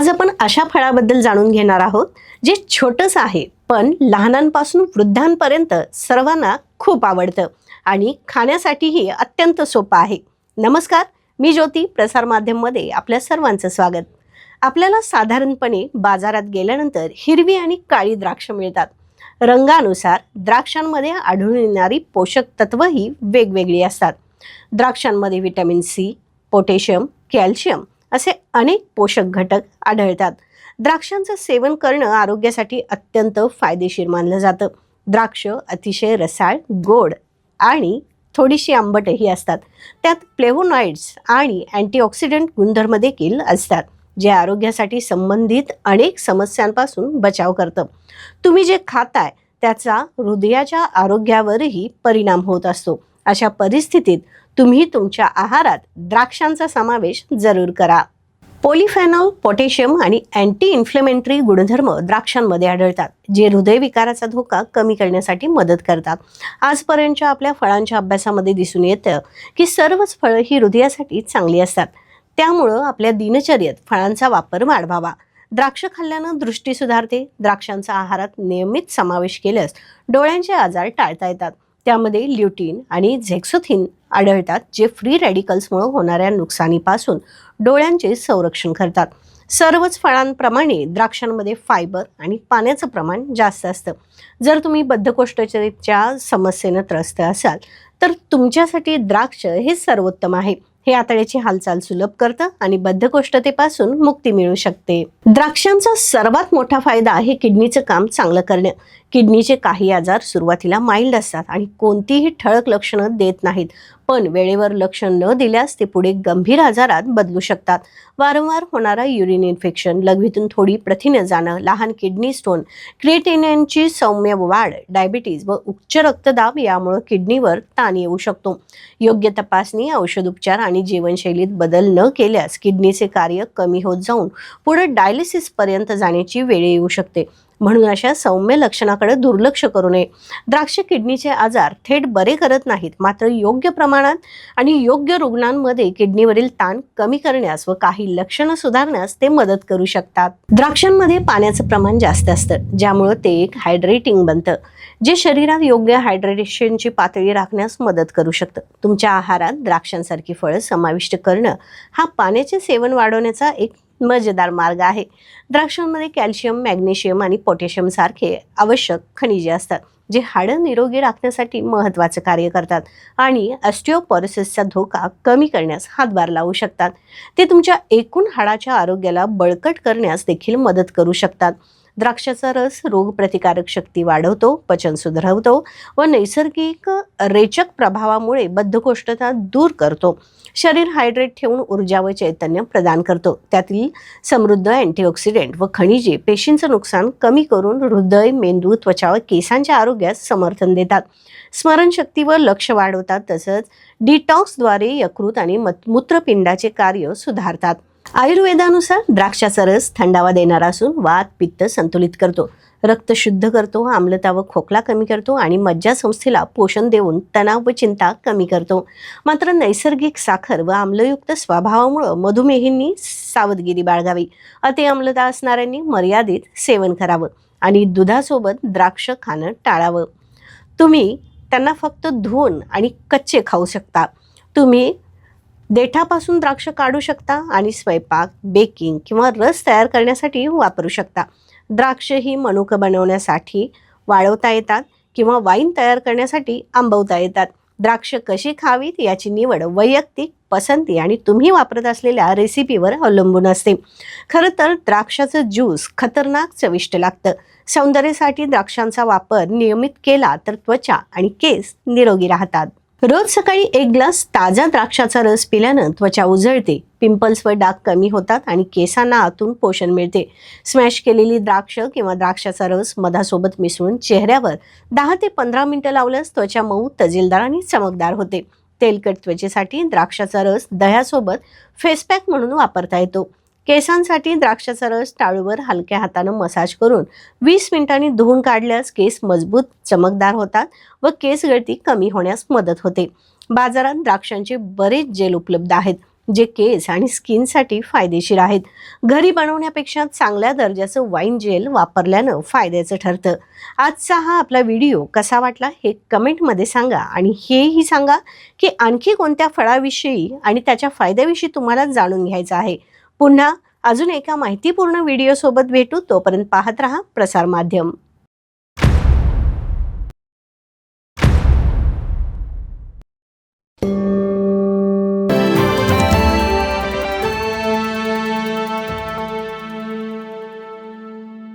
आज आपण अशा फळाबद्दल जाणून घेणार आहोत जे छोटंसं आहे पण लहानांपासून वृद्धांपर्यंत सर्वांना खूप आवडतं आणि खाण्यासाठीही अत्यंत सोपं आहे. नमस्कार मी ज्योती प्रसारमाध्यममध्ये आपल्या सर्वांचं स्वागत. आपल्याला साधारणपणे बाजारात गेल्यानंतर हिरवी आणि काळी द्राक्ष मिळतात. रंगानुसार द्राक्षांमध्ये आढळून येणारी पोषक तत्वही वेगवेगळी असतात. द्राक्षांमध्ये व्हिटॅमिन सी पोटॅशियम कॅल्शियम असे अनेक पोषक घटक आढळतात. द्राक्षांचं सेवन करणं आरोग्यासाठी अत्यंत फायदेशीर मानलं जातं. द्राक्ष अतिशय रसाळ गोड आणि थोडीशी आंबटही असतात. त्यात फ्लेव्होनॉइड्स आणि अँटीऑक्सिडंट गुणधर्म देखील असतात जे आरोग्यासाठी संबंधित अनेक समस्यांपासून बचाव करतं. तुम्ही जे खाताय त्याचा हृदयाच्या आरोग्यावरही परिणाम होत असतो. अशा परिस्थितीत तुम्ही तुमच्या आहारात द्राक्षांचा समावेश जरूर करा. पोलिफेनॉल पोटॅशियम आणि अँटी इन्फ्लेमेंटरी गुणधर्म द्राक्षांमध्ये आढळतात जे हृदयविकाराचा धोका कमी करण्यासाठी मदत करतात. आजपर्यंतच्या आपल्या फळांच्या अभ्यासामध्ये दिसून येतं की सर्वच फळं ही हृदयासाठी चांगली असतात. त्यामुळं आपल्या दिनचर्येत फळांचा वापर वाढवावा. द्राक्ष खाल्ल्यानं दृष्टी सुधारते द्राक्षांचा आहारात नियमित समावेश केल्यास डोळ्यांचे आजार टाळता येतात. त्यामध्ये ल्युटीन आणि झेक्सोथिन आढळतात जे फ्री रॅडिकल्समुळे होणाऱ्या नुकसानीपासून डोळ्यांचे संरक्षण करतात. सर्वच फळांप्रमाणे द्राक्षांमध्ये फायबर आणि पाण्याचं प्रमाण जास्त असतं. जर तुम्ही बद्धकोष्ठच्या समस्येनं त्रस्त असाल तर तुमच्यासाठी द्राक्ष हे सर्वोत्तम आहे. हे आतड्याची हालचाल सुलभ करतं आणि बद्धकोष्ठतेपासून मुक्ती मिळू शकते. द्राक्षांचा सर्वात मोठा फायदा हे किडनीचं काम चांगलं करणं. किडनीचे काही आजार सुरुवातीला माइल्ड असतात आणि कोणतीही ठळक लक्षणं देत नाहीत. पण वेळेवर लक्ष न दिल्यास ते पुढे गंभीर आजारात बदलू शकतात. वारंवार होणारा युरिन इन्फेक्शन लघवीतून थोडी प्रथिनं जाणं लहान किडनी स्टोन क्रिएटिनिनची सौम्य वाढ डायबिटीज व उच्च रक्तदाब यामुळे किडनीवर ताण येऊ शकतो. योग्य तपासणी औषधोपचार आणि जीवनशैलीत बदल न केल्यास किडनीचे कार्य कमी होत जाऊन पुढे डायलिसिसपर्यंत जाण्याची वेळ येऊ शकते. म्हणून अशा सौम्य लक्षणाकडे दुर्लक्ष करू नये. द्राक्ष किडनीचे आजार थेट बरे करत नाहीत मात्र योग्य प्रमाणात आणि योग्य रुग्णांमध्ये किडनीवरील ताण कमी करण्यास व काही लक्षणं सुधारण्यास ते मदत करू शकतात. द्राक्षांमध्ये पाण्याचं प्रमाण जास्त असतं ज्यामुळं ते एक हायड्रेटिंग बनतं जे शरीरात योग्य हायड्रेशनची पातळी राखण्यास मदत करू शकतं. तुमच्या आहारात द्राक्षांसारखी फळं समाविष्ट करणं हा पाण्याचे सेवन वाढवण्याचा एक मजेदार मार्ग आहे. द्राक्षांमध्ये कॅल्शियम मॅग्नेशियम आणि पोटॅशियम सारखे आवश्यक खनिजे असतात जे हाडं निरोगी राखण्यासाठी महत्त्वाचं कार्य करतात आणि ऑस्टिओपॉरोसिसचा धोका कमी करण्यास हातभार लावू शकतात. ते तुमच्या एकूण हाडाच्या आरोग्याला बळकट करण्यास देखील मदत करू शकतात. द्राक्षाचा रस रोगप्रतिकारक शक्ती वाढवतो पचन सुधारवतो व नैसर्गिक रेचक प्रभावामुळे बद्धकोष्ठता दूर करतो. शरीर हायड्रेट ठेवून ऊर्जा व चैतन्य प्रदान करतो. त्यातील समृद्ध अँटीऑक्सिडेंट व खनिजे पेशींचं नुकसान कमी करून हृदय मेंदू त्वचा व केसांच्या आरोग्यास समर्थन देतात. स्मरणशक्ती व लक्ष वाढवतात तसंच डिटॉक्सद्वारे यकृत आणि मत- मूत्रपिंडाचे कार्य सुधारतात. आयुर्वेदानुसार द्राक्षाचा रस थंडावा देणारा असून वात पित्त संतुलित करतो. रक्त शुद्ध करतो आम्लता व खोकला कमी करतो आणि मज्जासंस्थेला पोषण देऊन तणाव व चिंता कमी करतो. मात्र नैसर्गिक साखर व आम्लयुक्त स्वभावामुळं मधुमेहींनी सावधगिरी बाळगावी. अति आम्लता असणाऱ्यांनी मर्यादित सेवन करावं आणि दुधासोबत द्राक्ष खाणं टाळावं. तुम्ही त्यांना फक्त धुवून आणि कच्चे खाऊ शकता. तुम्ही देठापासून द्राक्ष काढू शकता आणि स्वयंपाक बेकिंग किंवा रस तयार करण्यासाठी वापरू शकता. द्राक्ष ही मनुक बनवण्यासाठी वाळवता येतात किंवा वाईन तयार करण्यासाठी आंबवता येतात. द्राक्ष कशी खावीत याची निवड वैयक्तिक पसंती आणि तुम्ही वापरत असलेल्या रेसिपीवर अवलंबून असते. खरं तर द्राक्षाचं ज्यूस खतरनाक चविष्ट लागतं. सौंदर्यासाठी द्राक्षांचा वापर नियमित केला तर त्वचा आणि केस निरोगी राहतात. रोज सकाळी एक ग्लास ताजा द्राक्षाचा रस पिल्यानं त्वचा उजळते. पिंपल्सवर डाग कमी होतात आणि केसांना आतून पोषण मिळते. स्मॅश केलेली द्राक्ष किंवा द्राक्षाचा रस मधासोबत मिसळून चेहऱ्यावर दहा ते पंधरा मिनिटं लावल्यास त्वचा मऊ तजेलदार आणि चमकदार होते. तेलकट त्वचेसाठी द्राक्षाचा रस दह्यासोबत फेसपॅक म्हणून वापरता येतो. केसांसाठी द्राक्षाचा रस टाळूवर हलक्या हातानं मसाज करून वीस मिनिटांनी धुवून काढल्यास केस मजबूत चमकदार होतात व केस गळती कमी होण्यास मदत होते. बाजारात द्राक्षांचे बरेच जेल उपलब्ध आहेत जे केस आणि स्किनसाठी फायदेशीर आहेत. घरी बनवण्यापेक्षा चांगल्या दर्जाचं वाईन जेल वापरल्यानं फायद्याचं ठरतं. आजचा हा आपला व्हिडिओ कसा वाटला हे कमेंटमध्ये सांगा आणि हेही सांगा की आणखी कोणत्या फळाविषयी आणि त्याच्या फायद्याविषयी तुम्हाला जाणून घ्यायचं आहे. पुन्हा अजून एका माहितीपूर्ण व्हिडिओसोबत भेटू. तोपर्यंत पाहत रहा प्रसार माध्यम